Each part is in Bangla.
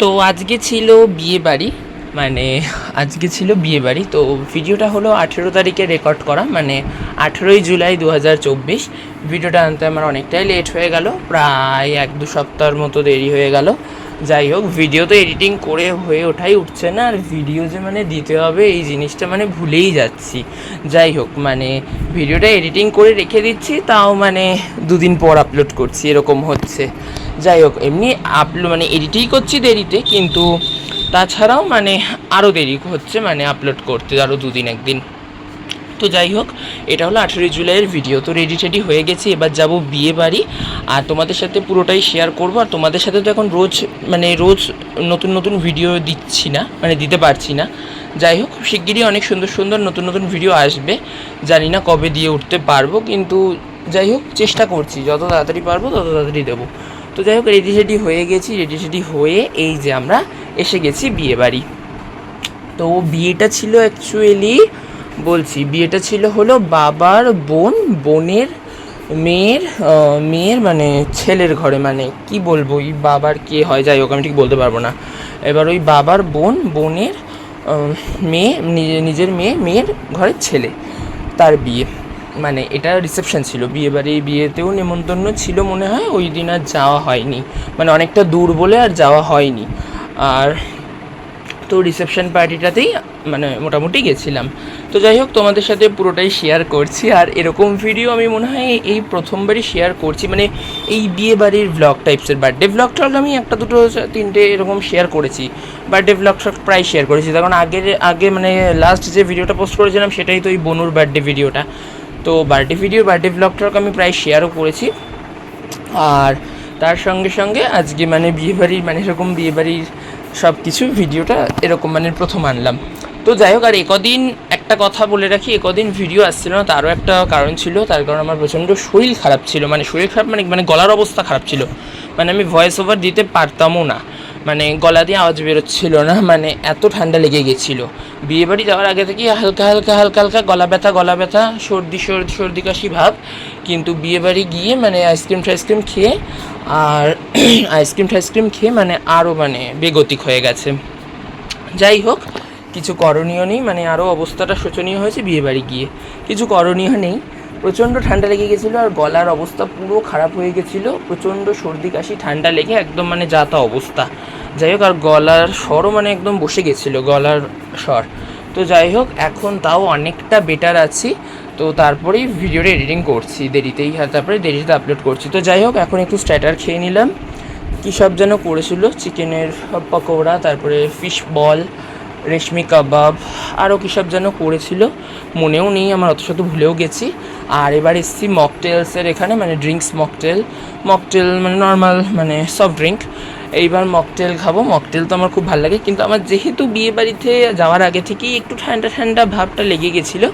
তো আজকে ছিল বিয়ে বাড়ি মানে আজকে ছিল বিয়ে বাড়ি তো ভিডিওটা হলো আঠেরো তারিখে রেকর্ড করা মানে আঠেরোই জুলাই দু হাজার চব্বিশ। ভিডিওটা আনতে আমার অনেকটাই লেট হয়ে গেল, প্রায় এক দু সপ্তাহের মতো দেরি হয়ে গেল। যাই হোক ভিডিও তো এডিটিং করে হয়ে ওঠাই উঠছে না, আর ভিডিও যে মানে দিতে হবে, এই জিনিসটা মানে ভুলেই যাচ্ছি। যাই হোক মানে ভিডিওটা এডিটিং করে রেখে দিচ্ছি, তাও মানে দুদিন পর আপলোড করছি, এরকম হচ্ছে। যাই হোক এমনি আপলোড মানে এডিটেই করছি দেরিতে, কিন্তু তাছাড়াও মানে আরও দেরি হচ্ছে মানে আপলোড করতে আরও দুদিন একদিন। তো যাই হোক এটা হলো আঠেরোই জুলাইয়ের ভিডিও তো রেডি টেডি হয়ে গেছি, এবার যাব বিয়ে বাড়ি, আর তোমাদের সাথে পুরোটাই শেয়ার করব, আর তোমাদের সাথে তো এখন রোজ মানে রোজ নতুন নতুন ভিডিও দিচ্ছি না মানে দিতে পারছি না। যাই হোক শিগগিরই অনেক সুন্দর সুন্দর নতুন নতুন ভিডিও আসবে, জানি না কবে দিয়ে উঠতে পারব, কিন্তু যাই হোক চেষ্টা করছি, যত তাড়াতাড়ি পারব তত তাড়াতাড়ি দেবো। তো যাই হোক রেডি টেডি হয়ে গেছি রেডি টেডি হয়ে এই যে আমরা এসে গেছি বিয়ে বাড়ি। তো বিয়েটা ছিল অ্যাকচুয়ালি বলছি, বিয়েটা ছিল হলো বাবার বোন, বোনের মেয়ের মেয়ের মানে ছেলের ঘরে মানে কি বলব, ওই বাবার কে হয়, যাই হোক, আমি ঠিক বলতে পারব না। এবার ওই বাবার বোন, বোনের মেয়ে, নিজে- নিজের মেয়ে, মেয়ের ঘরের ছেলে, তার বিয়ে। মানে এটা রিসেপশন ছিল। বিয়ে বাড়ি বিয়েতেও নেমন্তন্ন ছিল মনে হয়, ওই দিন আর যাওয়া হয়নি। মানে অনেকটা দূর বলে আর যাওয়া হয়নি। আর তো রিসেপশন পার্টিটাতেই মানে মোটামুটি গেছিলাম। তো যাই হোক, তোমাদের সাথে পুরোটাই শেয়ার করছি। আর এরকম ভিডিও আমি মনে হয় এই প্রথমবারই শেয়ার করছি। মানে এই বিয়ে বাড়ির ভ্লগ টাইপসের বার্থডে ভ্লগ টগ আমি একটা, দুটো, তিনটে এরকম শেয়ার করেছি। বার্থডে ভ্লগ টগ প্রায় শেয়ার করেছি। তখন আগের, আগে মানে লাস্ট যে ভিডিওটা পোস্ট করেছিলাম, সেটাই তো ওই বনুর বার্থডে ভিডিওটা তো বার্থডে ভিডিও বার্থডে ভ্লগ টগ আমি প্রায় শেয়ারও করেছি। আর তার সঙ্গে সঙ্গে আজকে মানে বিয়েবাড়ির মানে এরকম বিয়েবাড়ির সব কিছু ভিডিওটা এরকম মানে প্রথম আনলাম। তো যাই হোক, আর একদিন একটা কথা বলে রাখি, একদিন ভিডিও আসছিল না, তারও একটা কারণ ছিল, তার কারণ আমার প্রচণ্ড শরীর খারাপ ছিল মানে শরীর খারাপ মানে মানে গলার অবস্থা খারাপ ছিল। মানে আমি ভয়েস ওভার দিতে পারতামও না। মানে গলা দিয়ে আওয়াজ বেরোচ্ছিল না মানে এত ঠান্ডা লেগে গেছিল। বিয়েবাড়ি যাওয়ার আগে থেকে হালকা হালকা হালকা হালকা গলা ব্যথা গলা ব্যথা, সর্দি সর্দি সর্দি কাশি ভাব। কিন্তু বিয়েবাড়ি গিয়ে মানে আইসক্রিম টাইসক্রিম খেয়ে আর আইসক্রিম টাইসক্রিম খেয়ে মানে আরও মানে বেগতিক হয়ে গেছে। যাই হোক, কিছু করণীয় নেই মানে আরও অবস্থাটা শোচনীয় হয়েছে বিয়েবাড়ি গিয়ে। কিছু করণীয় নেই, প্রচণ্ড ঠান্ডা লেগে গেছিল আর গলার অবস্থা পুরো খারাপ হয়ে গেছিল, প্রচণ্ড সর্দি কাশি, ঠান্ডা লেগে একদম মানে যাতা অবস্থা। যাই হোক, আর গলার স্বরও মানে একদম বসে গেছিল, গলার স্বর। তো যাই হোক, এখন তাও অনেকটা বেটার আছি। তো তারপরেই ভিডিওটা এডিটিং করছি, দেরিতেই তারপরে দেরিতে আপলোড করছি। তো যাই হোক, এখন একটু স্ট্যাটার খেয়ে নিলাম। কী সব যেন করেছিল, চিকেনের পকোড়া, তারপরে ফিশ বল রেশমি কাবাব, আরও কী সব যেন করেছিল। মনেও নেই, আমার অত শত ভুলেও গেছি। আর এবার এসেছি মকটেলসের এখানে মানে ড্রিঙ্কস মকটেল মকটেল মানে নর্মাল মানে সফট ড্রিঙ্ক এইবার মকটেল খাব। মকটেল তো আমার খুব ভালো লাগে, কিন্তু আমার যেহেতু বিয়ে বাড়িতে যাওয়ার আগে থেকেই একটু ঠান্ডা ঠান্ডা ভাবটা লেগে গেছিল,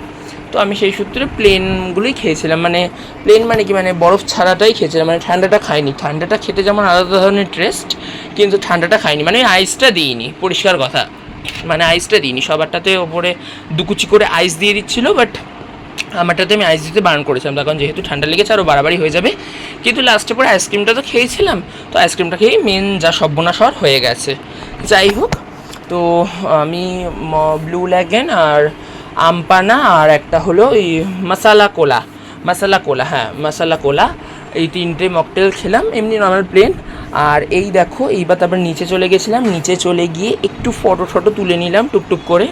তো আমি সেই সূত্রে প্লেনগুলোই খেয়েছিলাম। মানে প্লেন মানে কি? মানে বরফ ছাড়াটাই খেয়েছিলাম মানে ঠান্ডাটা খাইনি। ঠান্ডাটা খেতে যেমন আলাদা ধরনের টেস্ট কিন্তু ঠান্ডাটা খাইনি। মানে আইসটা দিইনি, পরিষ্কার কথা। মানে আইসটা দিইনি। সবারটাতে ওপরে দুকুচি করে আইস দিয়ে দিচ্ছিল বাট আমারটাতে আমি আইস দিতে বারণ করেছিলাম। তখন যেহেতু ঠান্ডা লেগেছে আরও বাড়াবাড়ি হয়ে যাবে। কিন্তু লাস্টে পরে আইসক্রিমটা তো খেয়েছিলাম। তো আইসক্রিমটা খেয়েই মেন যা সর্বনাশর হয়ে গেছে। যাই হোক, তো আমি ব্লু ল্যাগেন আর আমপানা আর একটা হলো এই মশালা কোলা মশালা কোলা হ্যাঁ মশালা কোলা এই তিনটে মকটেল খেলাম, এমনি নর্মাল প্লেন আর এই দেখো, এইবার তারপর নিচে চলে গেছিলাম। নিচে চলে গিয়ে একটু ফটো ফটো তুলে নিলাম, টুকটুক করে।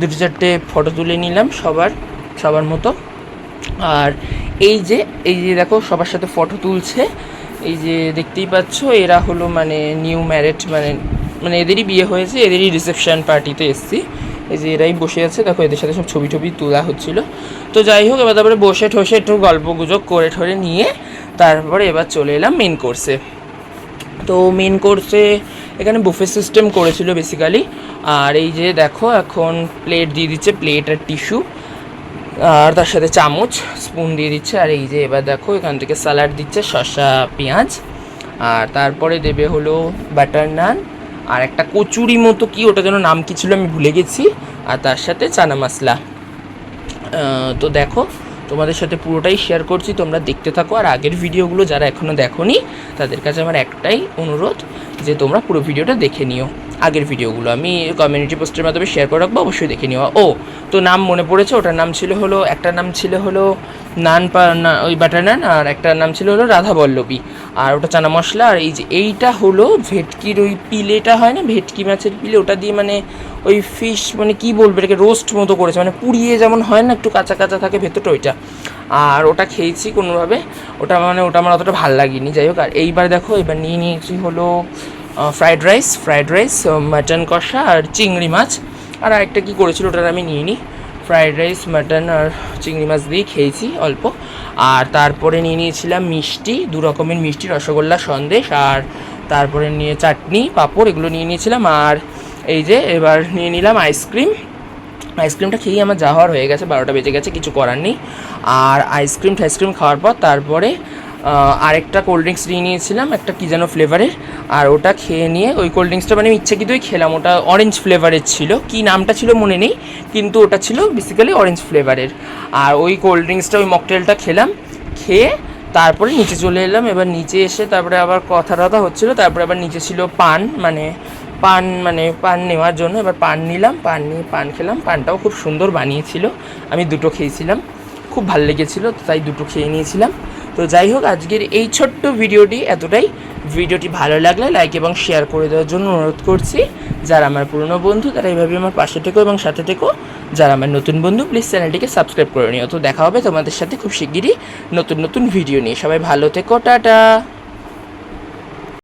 দুটো চারটে ফটো তুলে নিলাম সবার। সবার মতো। আর এই যে এই যে দেখো, সবার সাথে ফটো তুলছে। এই যে দেখতেই পাচ্ছ, এরা হলো মানে নিউ ম্যারেড মানে মানে এদেরই বিয়ে হয়েছে, এদেরই রিসেপশন পার্টিতে এসছি। এই যে এরাই বসে আছে। দেখো, এদের সাথে সব ছবি টবি তোলা হচ্ছিল। তো যাই হোক, এবার তারপরে বসে ঠসে একটু গল্প গুজব করে ঠরে নিয়ে তারপরে এবার চলে এলাম মেন কোর্সে তো মেন কোর্সে এখানে বুফে সিস্টেম করেছিল বেসিক্যালি আর এই যে দেখো, এখন প্লেট দিয়ে দিচ্ছে প্লেট আর টিস্যু আর তার সাথে চামচ স্পুন দিয়ে দিচ্ছে। আর এই যে এবার দেখো, এখান থেকে স্যালাড দিচ্ছে শসা, পেঁয়াজ। আর তারপরে দেবে হলো বাটার নান আর একটা কচুরি মতো কি, ওটা যেন নাম কি ছিল, আমি ভুলে গেছি। আর তার সাথে চানা মশলা। তো দেখো, তোমাদের সাথে পুরোটাই শেয়ার করছি। তোমরা দেখতে থাকো। আর আগের ভিডিওগুলো যারা এখনও দেখোনি, তাদের কাছে আমার একটাই অনুরোধ, যে তোমরা পুরো ভিডিওটা দেখে নিও। আগের ভিডিওগুলো আমি কমিউনিটি পোস্টের মাধ্যমে শেয়ার করে রাখব, অবশ্যই দেখে নিও। ও, তো নাম মনে পড়েছে, ওটার নাম ছিল হলো, একটা নাম ছিল হলো নান পা, না, ওই বাটার নান আর একটা নাম ছিল হলো রাধা বল্লভী। আর ওটা চানা মশলা, আর এই যে এইটা হলো ভেটকির ওই পিলেটা হয় না, ভেটকি মাছের পিলে, ওটা দিয়ে মানে ওই ফিশ মানে কি বলব, এটাকে রোস্ট মতো করেছে মানে পুড়িয়ে যেমন হয় না, একটু কাঁচা কাঁচা থাকে ভেতরটা ওইটা। আর ওটা খেয়েছি কোনোভাবে, ওটা মানে ওটা আমার অতটা ভালো লাগেনি, যাই হোক। আর এইবার দেখো, এবার নিয়ে নিয়েছি হলো fried rice fried rice mutton কষা আর চিংড়ি মাছ। আর আরেকটা কী করেছিল ওটা আমি নিয়ে নিই ফ্রাইড রাইস মাটন আর চিংড়ি মাছ দিয়ে খেয়েছি অল্প। আর তারপরে নিয়ে নিয়েছিলাম মিষ্টি, দু রকমের মিষ্টি, রসগোল্লা, সন্দেশ আর তারপরে নিয়ে চাটনি, পাঁপড়, এগুলো নিয়ে নিয়েছিলাম। আর এই যে এবার নিয়ে নিলাম আইসক্রিম আইসক্রিমটা খেয়েই আমার যা হওয়ার হয়ে গেছে, বারোটা বেজে গেছে, কিছু করার নেই। আর আইসক্রিম টাইসক্রিম খাওয়ার পর তারপরে আরেকটা কোল্ড ড্রিঙ্কস নিয়ে নিয়েছিলাম, একটা কী যেন ফ্লেভারের আর ওটা খেয়ে নিয়ে ওই কোল্ড ড্রিঙ্কসটা মানে আমি ইচ্ছাকৃতই খেলাম, ওটা অরেঞ্জ ফ্লেভারের ছিল। কি নামটা ছিল মনে নেই, কিন্তু ওটা ছিল বেসিক্যালি অরেঞ্জ ফ্লেভারের আর ওই কোল্ড ড্রিঙ্কসটা ওই মকটেলটা খেলাম, খেয়ে তারপরে নিচে চলে এলাম, এবার নিচে এসে তারপরে আবার কথা টথা হচ্ছিল, তারপরে আবার নিচে ছিল পান মানে পান মানে পান নেওয়ার জন্য এবার পান নিলাম, পান নিয়ে পান খেলাম, পানটাও খুব সুন্দর বানিয়েছিল, আমি দুটো খেয়েছিলাম, খুব ভালো লেগেছিলো, তাই দুটো খেয়ে নিয়েছিলাম। তো যাই হোক, আজকের এই ছোট্ট ভিডিওটি এতটাই। ভিডিওটি ভালো লাগলে লাইক এবং শেয়ার করে দেওয়ার জন্য অনুরোধ করছি। যারা আমার পুরনো বন্ধু, তারা এইভাবে আমার পাশে থেকো এবং সাথে থেকো। যারা আমার নতুন বন্ধু প্লিজ চ্যানেলটিকে সাবস্ক্রাইব করে নিও। তো দেখা হবে তোমাদের সাথে খুব শিগগিরই নতুন নতুন ভিডিও নিয়ে। সবাই ভালো থেকো, টাটা।